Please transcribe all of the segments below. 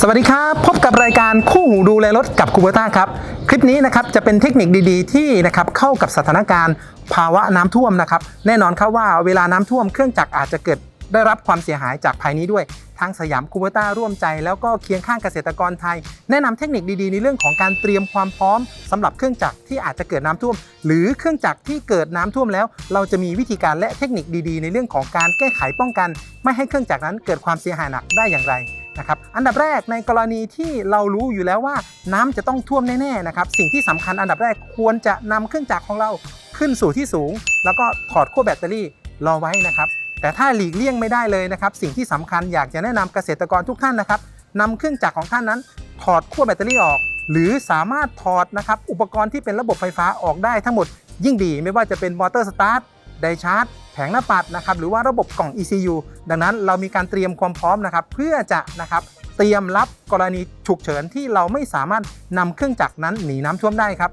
สวัสดีครับ พบกับรายการคู่หูดูแลรถกับคูเบต้าครับ คลิปนี้นะครับจะเป็นเทคนิคดีๆ ที่นะครับเข้ากับสถานการณ์ภาวะน้ำท่วมนะครับ แน่นอนครับว่าเวลาน้ำท่วมเครื่องจักรอาจจะเกิดได้รับความเสียหายจากภายนี้ด้วยทางสยามคูเบต้าร่วมใจแล้วก็เคียงข้างเกษตรกรไทย แนะนำเทคนิคดีๆ ในเรื่องของการเตรียมความพร้อมสำหรับเครื่องจักรที่อาจจะเกิดน้ำท่วม หรือเครื่องจักรที่เกิดน้ำท่วมแล้ว เราจะมีวิธีการและเทคนิคดีๆ ในเรื่องของการแก้ไขป้องกัน ไม่ให้เครื่องจักรนั้นเกิดความเสียหายหนักได้อย่างไร นะครับอันดับแรกในกรณีที่เรารู้อยู่แล้วว่าน้ำจะต้องท่วมแน่ๆนะครับสิ่งที่สำคัญอันดับแรกควรจะนำเครื่องจักรของเราขึ้นสู่ที่สูง แล้วก็ถอดขั้วแบตเตอรี่รอไว้นะครับแต่ถ้าหลีกเลี่ยงไม่ได้เลยนะครับสิ่งที่สำคัญอยากจะแนะนำเกษตรกรทุกท่านนะครับนำเครื่องจักรของท่านนั้น ถอดขั้วแบตเตอรี่ออก หรือสามารถถอดนะครับอุปกรณ์ที่เป็นระบบไฟฟ้าออกได้ทั้งหมดยิ่งดี ไม่ว่าจะเป็นมอเตอร์สตาร์ท ไดชาร์จแผงหน้าปัดนะครับหรือว่าระบบกล่อง ECU ดังนั้นเรามีการเตรียมความพร้อมนะครับเพื่อจะนะครับเตรียมรับกรณีฉุกเฉินที่เราไม่สามารถนำเครื่องจักรนั้นหนีน้ำท่วมได้ครับ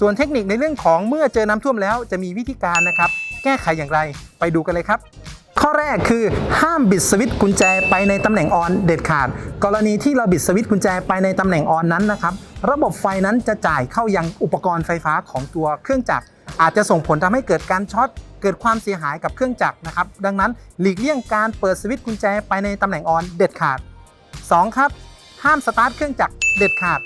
ส่วนเทคนิคในเรื่องของเมื่อเจอน้ำท่วมแล้วจะมีวิธีการนะครับ แก้ไขอย่างไรไปดูกันเลยครับ ข้อแรกคือห้ามบิดสวิตช์กุญแจไปในตำแหน่งออนเด็ดขาด กรณีที่เราบิดสวิตช์กุญแจไปในตำแหน่งออนนั้นนะครับ ระบบไฟนั้นจะจ่ายเข้ายังอุปกรณ์ไฟฟ้าของตัวเครื่องจักร อาจจะส่งผลทำให้เกิดการช็อต เกิดความเสียหายกับเครื่องจักรนะครับ ดังนั้นหลีกเลี่ยงการเปิดสวิตช์กุญแจไปในตำแหน่งออนเด็ดขาด 2 ครับ ห้ามสตาร์ทเครื่องจักรเด็ดขาด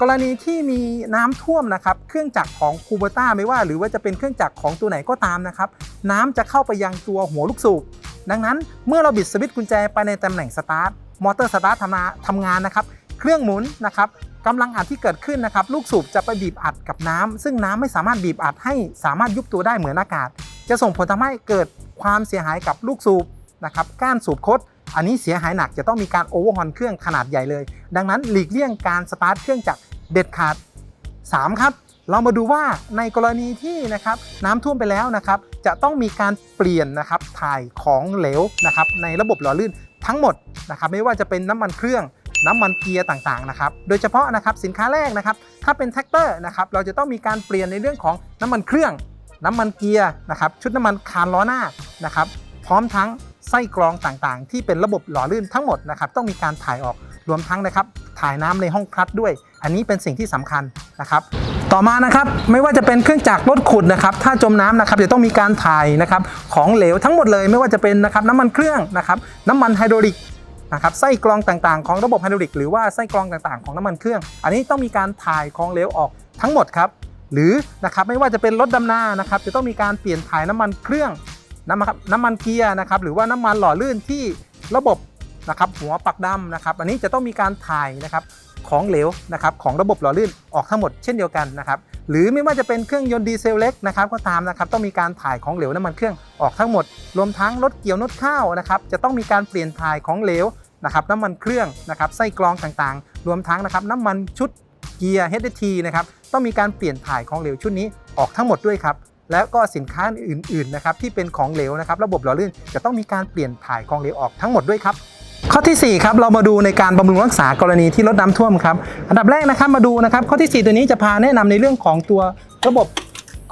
กรณีที่มีน้ำท่วมนะครับ เครื่องจักรของคูเบต้าไม่ว่า หรือว่าจะเป็นเครื่องจักรของตัวไหนก็ตามนะครับ น้ำจะเข้าไปยังตัวหัวลูกสูบ ดังนั้นเมื่อเราบิดสวิตช์กุญแจไปในตำแหน่งสตาร์ท มอเตอร์สตาร์ททำงานทำงานนะครับ เครื่องหมุนนะครับกำลังอัดที่เกิดขึ้นนะครับ ลูกสูบจะไปบีบอัดกับน้ำซึ่งน้ำไม่สามารถบีบอัดให้สามารถยุบตัวได้เหมือนอากาศ จะส่งผลทำให้เกิดความเสียหายกับลูกสูบนะครับก้านสูบคดอันนี้เสียหายหนักจะต้องมีการโอเวอร์ฮอลเครื่องขนาดใหญ่เลย ดังนั้นหลีกเลี่ยงการสตาร์ทเครื่องจักรเด็ดขาด 3 ครับ เรามาดูว่าในกรณีที่นะครับน้ำท่วมไปแล้วนะครับ จะต้องมีการเปลี่ยนนะครับถ่ายของเหลวนะครับในระบบหล่อลื่นทั้งหมดนะครับไม่ว่าจะเป็นน้ำมันเครื่องน้ำมันเกียร์ต่างๆนะครับ โดยเฉพาะนะครับสินค้าแรกนะครับ ถ้าเป็นแท็กเตอร์นะครับ เราจะต้องมีการเปลี่ยนในเรื่องของน้ำมันเครื่อง น้ำมันเกียร์นะครับชุดน้ำมันคานล้อหน้านะครับพร้อมทั้งไส้กรองต่างๆ ที่เป็นระบบหล่อลื่นทั้งหมดนะครับต้องมีการถ่ายออกรวมทั้งนะครับถ่ายน้ำในห้องคลัตด้วย อันนี้เป็นสิ่งที่สำคัญนะครับต่อมานะครับไม่ว่าจะเป็นเครื่องจักรรถขุดนะครับถ้าจมน้ำนะครับจะต้องมีการถ่ายนะครับของเหลวทั้งหมดเลยไม่ว่าจะเป็นนะครับน้ำมันเครื่องนะครับน้ำมันไฮดรอลิกนะครับไส้กรองต่างๆของระบบไฮดรอลิกหรือว่าไส้กรองต่างๆของน้ำมันเครื่อง อันนี้ต้องมีการถ่ายของเหลวออกทั้งหมดครับ หรือนะครับไม่ว่าจะเป็นรถดำนานะครับจะต้องมีการเปลี่ยนถ่ายน้ำมันเครื่องน้ำมันน้ำมันเกียร์นะครับหรือว่าน้ำมันหล่อลื่นที่ระบบนะครับหัวปักดำนะครับ อันนี้จะต้องมีการถ่ายนะครับของเหลวนะครับของระบบหล่อลื่นออกทั้งหมดเช่นเดียวกันนะครับหรือไม่ว่าจะเป็นเครื่องยนต์ดีเซลเล็กนะครับก็ตามนะครับต้องมีการถ่ายของเหลวน้ำมันเครื่องออกทั้งหมด รวมทั้งรถเกี่ยวนดข้าวนะครับจะต้องมีการเปลี่ยนถ่ายของเหลวนะครับน้ำมันเครื่องนะครับไส้กรองต่างๆ รวมทั้งนะครับน้ำมันชุด เกียร์ HDT นะครับต้องมีการเปลี่ยนถ่ายของเหลวชุดนี้ออกทั้งหมดด้วยครับแล้วก็สินค้าอื่นๆนะครับที่เป็นของเหลวนะครับระบบหล่อลื่นจะต้องมีการเปลี่ยนถ่ายของเหลวออกทั้งหมดด้วยครับข้อทีสี่4ครับเรามาดูในการบำรุงรักษากรณีที่รถน้ำท่วมครับอันดับแรกนะครับมาดูนะครับข้อทีสี่4 ตัวนี้จะพาแนะนำในเรื่องของตัวระบบ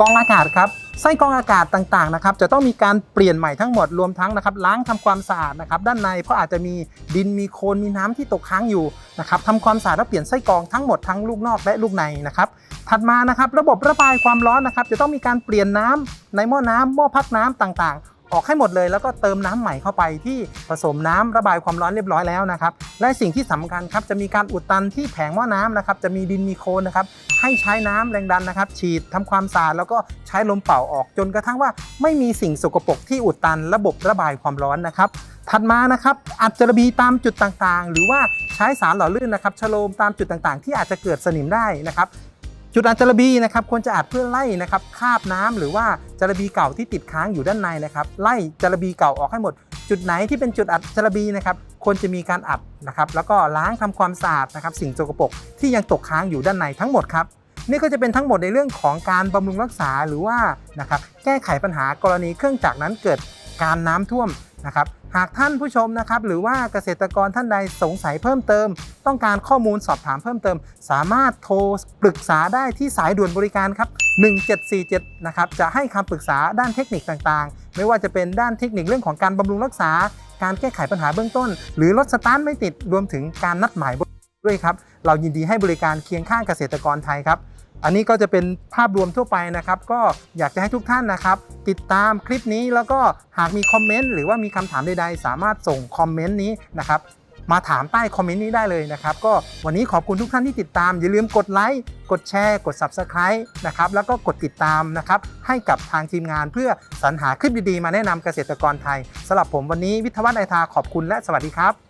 กรองอากาศครับไส้กรองอากาศต่างๆนะครับจะต้องมีการเปลี่ยนใหม่ทั้งหมดรวมทั้งนะครับล้างทำความสะอาดนะครับด้านในเพราะอาจจะมีดินมีโคลนมีน้ำที่ตกค้างอยู่นะครับทำความสะอาดและเปลี่ยนไส้กรองทั้งหมดทั้งลูกนอกและลูกในนะครับถัดมานะครับระบบระบายความร้อนนะครับจะต้องมีการเปลี่ยนน้ำในหม้อน้ำหม้อพักน้ำต่างๆ ออกให้หมดเลย แล้วก็เติมน้ำใหม่เข้าไปที่ผสมน้ำระบายความร้อนเรียบร้อยแล้วนะครับและสิ่งที่สำคัญครับจะมีการอุดตันที่แผงหม้อน้ำนะครับจะมีดินมีโคลนนะครับให้ใช้น้ำแรงดันนะครับ ฉีดทำความสะอาดแล้วก็ใช้ลมเป่าออกจนกระทั่งว่า ไม่มีสิ่งสกปรกที่อุดตันระบบระบายความร้อนนะครับถัดมานะครับอัดจระบีตามจุดต่างๆ หรือว่าใช้สารหล่อลื่นนะครับชโลมตามจุดต่างๆ ที่อาจจะเกิดสนิมได้นะครับ จุดอัดจระบีนะครับควรจะอัดเพื่อไล่นะครับคาบน้ำหรือว่าจระบีเก่าที่ติดค้างอยู่ด้านในนะครับไล่จระบีเก่าออกให้หมด จุดไหนที่เป็นจุดอัดจระบีนะครับควรจะมีการอัดนะครับแล้วก็ล้างทำความสะอาดนะครับสิ่งสกปรกที่ยังตกค้างอยู่ด้านในทั้งหมดครับนี่ก็จะเป็นทั้งหมดในเรื่องของการบำรุงรักษาหรือว่านะครับแก้ไขปัญหากรณีเครื่องจักรนั้นเกิดการน้ำท่วมนะครับ หากท่านผู้ชมนะครับหรือว่าเกษตรกรท่านใดสงสัยเพิ่มเติม ต้องการข้อมูลสอบถามเพิ่มเติม สามารถโทรปรึกษาได้ที่สายด่วนบริการครับ 1747 นะครับจะให้คำปรึกษาด้านเทคนิคต่างๆ ไม่ว่าจะเป็นด้านเทคนิคเรื่องของการบำรุงรักษา การแก้ไขปัญหาเบื้องต้น หรือรถสตาร์ทไม่ติดรวมถึงการนัดหมายด้วยครับ เรายินดีให้บริการเคียงข้างเกษตรกรไทยครับ อันนี้ก็จะเป็นภาพรวมทั่วไปนะครับ ก็อยากจะให้ทุกท่านนะครับ ติดตามคลิปนี้แล้วก็หากมีคอมเมนต์หรือว่ามีคำถามใดๆ สามารถส่งคอมเมนต์นี้นะครับมาถามใต้คอมเมนต์นี้ได้เลยนะครับ ก็วันนี้ขอบคุณทุกท่านที่ติดตาม อย่าลืมกดไลค์กดแชร์ กด Subscribe นะครับแล้วก็กดติดตามนะครับ ให้กับทางทีมงานเพื่อสรรหาคลิปดีๆ มาแนะนำเกษตรกรไทยสำหรับผมวันนี้วิทยาวัฒน์ไอทาขอบคุณและสวัสดีครับ